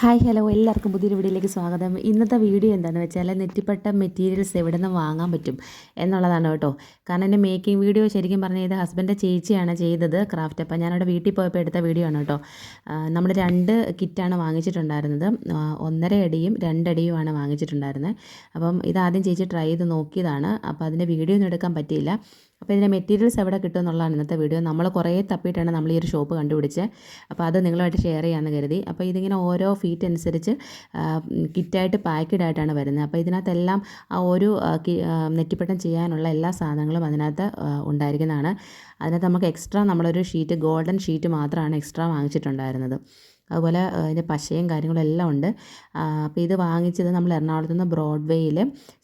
Hi hello എല്ലാവർക്കും പുതിയൊരു വീഡിയോയിലേക്ക് സ്വാഗതം. ഇന്നത്തെ വീഡിയോ എന്താണെന്ന് വെച്ചാൽ നെറ്റിപ്പട്ട മെറ്റീരിയൽസ് എവിടെ നിന്ന് വാങ്ങാൻ പറ്റും എന്നുള്ളതാണ് കേട്ടോ. കാരണം എന്റെ മേക്കിംഗ് വീഡിയോ ശരിക്കും പറഞ്ഞാൽ ഇത് ഹസ്ബൻഡ് ചേച്ചിയാണ് ചെയ്തത് ക്രാഫ്റ്റ് അപ്പോൾ ഞാനവിടെ വീട്ടിൽ പോയപ്പോൾ എടുത്ത വീഡിയോ ആണ് കേട്ടോ. നമ്മൾ രണ്ട് കിറ്റാണ് വാങ്ങിച്ചിട്ടുണ്ടായിരുന്നത്. ഒന്നര അടിയും രണ്ടടിയുമാണ് വാങ്ങിച്ചിട്ടുണ്ടായിരുന്നത്. അപ്പം ഇതാദ്യം ചേച്ചി ട്രൈ ചെയ്ത് നോക്കിയതാണ്. അപ്പോൾ അതിന്റെ വീഡിയോ ഒന്നും എടുക്കാൻ പറ്റിയില്ല. അപ്പോൾ ഇതിന്റെ മെറ്റീരിയൽസ് എവിടെ കിട്ടും എന്നുള്ളതാണ് ഇന്നത്തെ വീഡിയോ നമ്മൾ കുറേ തപ്പിയിട്ടാണ് നമ്മൾ ഈ ഒരു ഷോപ്പ് കണ്ടുപിടിച്ചത്. അപ്പോൾ അത് നിങ്ങളുമായിട്ട് ഷെയർ ചെയ്യാമെന്ന് കരുതി. അപ്പോൾ ഇതിങ്ങനെ ഓരോ ഫീറ്റ് അനുസരിച്ച് കിറ്റായിട്ട് പാക്കഡ് ആയിട്ടാണ് വരുന്നത്. അപ്പോൾ ഇതിനകത്തെല്ലാം ആ ഒരു നെറ്റിപ്പട്ടം ചെയ്യാനുള്ള എല്ലാ സാധനങ്ങളും അതിനകത്ത് ഉണ്ടായിരിക്കുന്നതാണ്. അതിനകത്ത് നമുക്ക് എക്സ്ട്രാ നമ്മളൊരു ഷീറ്റ് ഗോൾഡൻ ഷീറ്റ് മാത്രമാണ് എക്സ്ട്രാ വാങ്ങിച്ചിട്ടുണ്ടായിരുന്നത്. അതുപോലെ അതിന്റെ പശയും കാര്യങ്ങളും എല്ലാം ഉണ്ട്. അപ്പോൾ ഇത് വാങ്ങിച്ചത് നമ്മൾ എറണാകുളത്ത് നിന്ന് ബ്രോഡ്വേയിൽ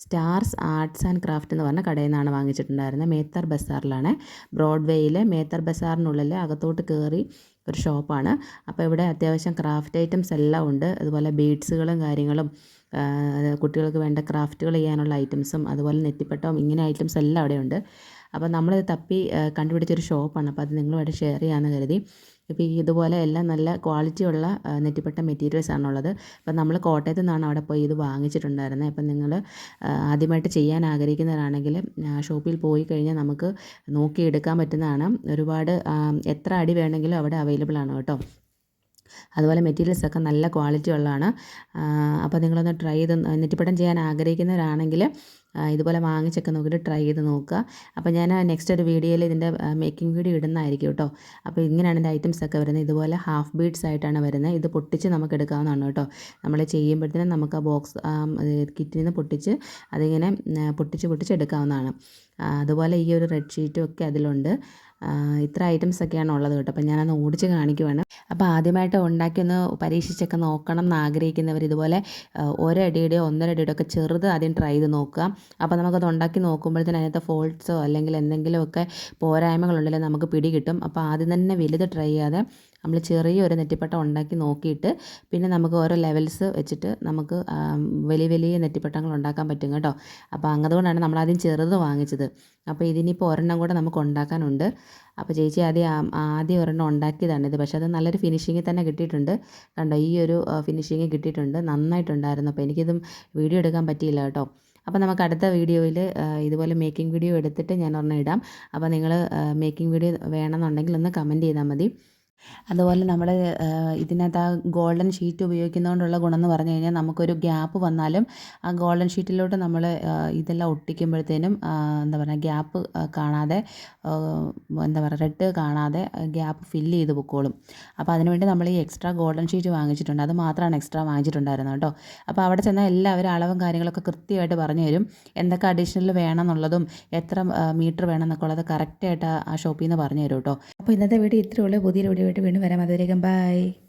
സ്റ്റാർസ് ആർട്സ് ആൻഡ് ക്രാഫ്റ്റ് എന്ന് പറഞ്ഞ കടയിൽ നിന്നാണ് വാങ്ങിച്ചിട്ടുണ്ടായിരുന്നത്. മേത്തർ ബസാറിലാണ്. ബ്രോഡ്വേയിൽ മേത്തർ ബസാറിനുള്ളിൽ അകത്തോട്ട് കയറി ഒരു ഷോപ്പാണ്. അപ്പോൾ ഇവിടെ അത്യാവശ്യം ക്രാഫ്റ്റ് ഐറ്റംസ് എല്ലാം ഉണ്ട്. അതുപോലെ ബീഡ്സുകളും കാര്യങ്ങളും കുട്ടികൾക്ക് വേണ്ട ക്രാഫ്റ്റുകൾ ചെയ്യാനുള്ള ഐറ്റംസും അതുപോലെ നെറ്റിപ്പട്ടവും ഇങ്ങനെ ഐറ്റംസ് എല്ലാം അവിടെയുണ്ട്. അപ്പോൾ നമ്മളിത് തപ്പി കണ്ടുപിടിച്ചൊരു ഷോപ്പാണ്. അപ്പോൾ അത് നിങ്ങളുമായിട്ട് ഷെയർ ചെയ്യാമെന്ന് കരുതി. ഇപ്പോൾ ഈ ഇതുപോലെ എല്ലാം നല്ല ക്വാളിറ്റി ഉള്ള നെറ്റിപ്പട്ട മെറ്റീരിയൽസ് ആണുള്ളത്. അപ്പോൾ നമ്മൾ കോട്ടയത്ത് നിന്നാണ് അവിടെ പോയി ഇത് വാങ്ങിച്ചിട്ടുണ്ടായിരുന്നത് അപ്പം നിങ്ങൾ ആദ്യമായിട്ട് ചെയ്യാൻ ആഗ്രഹിക്കുന്നവരാണെങ്കിൽ ഷോപ്പിൽ പോയി കഴിഞ്ഞാൽ നമുക്ക് നോക്കിയെടുക്കാൻ പറ്റുന്നതാണ്. ഒരുപാട് എത്ര അടി വേണമെങ്കിലും അവിടെ അവൈലബിൾ ആണ് കേട്ടോ. അതുപോലെ മെറ്റീരിയൽസ് ഒക്കെ നല്ല ക്വാളിറ്റി ഉള്ളതാണ്. അപ്പോൾ നിങ്ങളൊന്ന് ട്രൈ ചെയ്ത് നെറ്റിപ്പട്ടം ചെയ്യാൻ ആഗ്രഹിക്കുന്നവരാണെങ്കിൽ ഇതുപോലെ വാങ്ങിച്ചൊക്കെ നോക്കിയിട്ട് ട്രൈ ചെയ്ത് നോക്കുക. അപ്പോൾ ഞാൻ നെക്സ്റ്റ് ഒരു വീഡിയോയിൽ ഇതിന്റെ മേക്കിംഗ് വീഡിയോ ഇടുന്നതായിരിക്കും കേട്ടോ. അപ്പോൾ ഇങ്ങനെയാണ് ഇതിന്റെ ഐറ്റംസ് ഒക്കെ വരുന്നത്. ഇതുപോലെ ഹാഫ് ബീഡ്സ് ആയിട്ടാണ് വരുന്നത്. ഇത് പൊട്ടിച്ച് നമുക്ക് എടുക്കാവുന്നതാണ് കേട്ടോ. നമ്മൾ ചെയ്യുമ്പോഴത്തേനും നമുക്ക് ആ ബോക്സ് കിറ്റിൽ നിന്ന് പൊട്ടിച്ച് അതിങ്ങനെ പൊട്ടിച്ച് പൊട്ടിച്ച് എടുക്കാവുന്നതാണ്. അതുപോലെ ഈ ഒരു റെഡ് ഷീറ്റും ഒക്കെ അതിലുണ്ട്. ഇത്ര ഐറ്റംസ് ഒക്കെയാണ് ഉള്ളത് കേട്ടോ. അപ്പോൾ ഞാനത് ഓടിച്ച് കാണിക്കുവാണ്. അപ്പോൾ ആദ്യമായിട്ട് ഉണ്ടാക്കി ഒന്ന് പരീക്ഷിച്ചൊക്കെ നോക്കണം എന്ന് ആഗ്രഹിക്കുന്നവർ ഇതുപോലെ ഒരടിയുടെ ഒരടിയുടെയോ ഒന്നര അടിയുടെയോ ഒക്കെ ചെറുത് ആദ്യം ട്രൈ ചെയ്ത് നോക്കുക. അപ്പോൾ നമുക്കത് ഉണ്ടാക്കി നോക്കുമ്പോഴത്തേന് അതിനകത്ത് ഫോൾട്ട്സോ അല്ലെങ്കിൽ എന്തെങ്കിലുമൊക്കെ പോരായ്മകളുണ്ടെങ്കിൽ നമുക്ക് പിടി കിട്ടും അപ്പോൾ ആദ്യം തന്നെ വലുത് ട്രൈ ചെയ്യാതെ നമ്മൾ ചെറിയൊരു നെറ്റിപ്പട്ടം ഉണ്ടാക്കി നോക്കിയിട്ട് പിന്നെ നമുക്ക് ഓരോ ലെവൽസ് വെച്ചിട്ട് നമുക്ക് വലിയ വലിയ നെറ്റിപ്പട്ടങ്ങൾ ഉണ്ടാക്കാൻ പറ്റും കേട്ടോ. അപ്പോൾ അങ്ങതുകൊണ്ടാണ് നമ്മൾ ആദ്യം ചെറുത് വാങ്ങിച്ചത്. അപ്പോൾ ഇതിനിപ്പോൾ ഒരെണ്ണം കൂടെ നമുക്ക് ഉണ്ടാക്കാനുണ്ട്. അപ്പോൾ ചേച്ചി ആദ്യം ആദ്യം ഒരെണ്ണം ഉണ്ടാക്കിയതാണ് ഇത്. പക്ഷേ അത് നല്ലൊരു ഫിനിഷിങ്ങിൽ തന്നെ കിട്ടിയിട്ടുണ്ട്. കണ്ടോ ഈ ഒരു ഫിനിഷിങ് കിട്ടിയിട്ടുണ്ട്. നന്നായിട്ടുണ്ടായിരുന്നു. അപ്പോൾ എനിക്കിതും വീഡിയോ എടുക്കാൻ പറ്റിയില്ല കേട്ടോ. അപ്പോൾ നമുക്ക് അടുത്ത വീഡിയോയിൽ ഇതുപോലെ മേക്കിംഗ് വീഡിയോ എടുത്തിട്ട് ഞാൻ ഒരെണ്ണം ഇടാം. അപ്പോൾ നിങ്ങൾ മേക്കിംഗ് വീഡിയോ വേണമെന്നുണ്ടെങ്കിൽ ഒന്ന് കമന്റ് ചെയ്താൽ മതി. അതുപോലെ നമ്മൾ ഇതിനകത്ത് ആ ഗോൾഡൻ ഷീറ്റ് ഉപയോഗിക്കുന്നതുകൊണ്ടുള്ള ഗുണം എന്ന് പറഞ്ഞു കഴിഞ്ഞാൽ നമുക്കൊരു ഗ്യാപ്പ് വന്നാലും ആ ഗോൾഡൻ ഷീറ്റിലോട്ട് നമ്മൾ ഇതെല്ലാം ഒട്ടിക്കുമ്പോഴത്തേനും എന്താ പറയുക ഗ്യാപ്പ് കാണാതെ എന്താ പറയുക റെഡ് കാണാതെ ഗ്യാപ്പ് ഫില്ല് ചെയ്ത് പൊക്കോളും. അപ്പോൾ അതിനുവേണ്ടി നമ്മൾ ഈ എക്സ്ട്രാ ഗോൾഡൻ ഷീറ്റ് വാങ്ങിച്ചിട്ടുണ്ട്. അത് മാത്രമാണ് എക്സ്ട്രാ വാങ്ങിച്ചിട്ടുണ്ടായിരുന്നത് കേട്ടോ. അപ്പോൾ അവിടെ ചെന്നാൽ എല്ലാവരും അളവും കാര്യങ്ങളൊക്കെ കൃത്യമായിട്ട് പറഞ്ഞു തരും. എന്തൊക്കെ അഡീഷണൽ വേണം എന്നുള്ളതും എത്ര മീറ്റർ വേണം എന്നൊക്കെ ഉള്ളത് കറക്റ്റായിട്ട് ആ ഷോപ്പിൽ നിന്ന് പറഞ്ഞു തരും കേട്ടോ. അപ്പോൾ ഇന്നത്തെ വീഡിയോ ഇത്രയേ ഉള്ളൂ. പുതിയൊരു വീഡിയോ ആയിട്ട് വീണ്ടും വരാം. അതുവരേക്കും ബൈ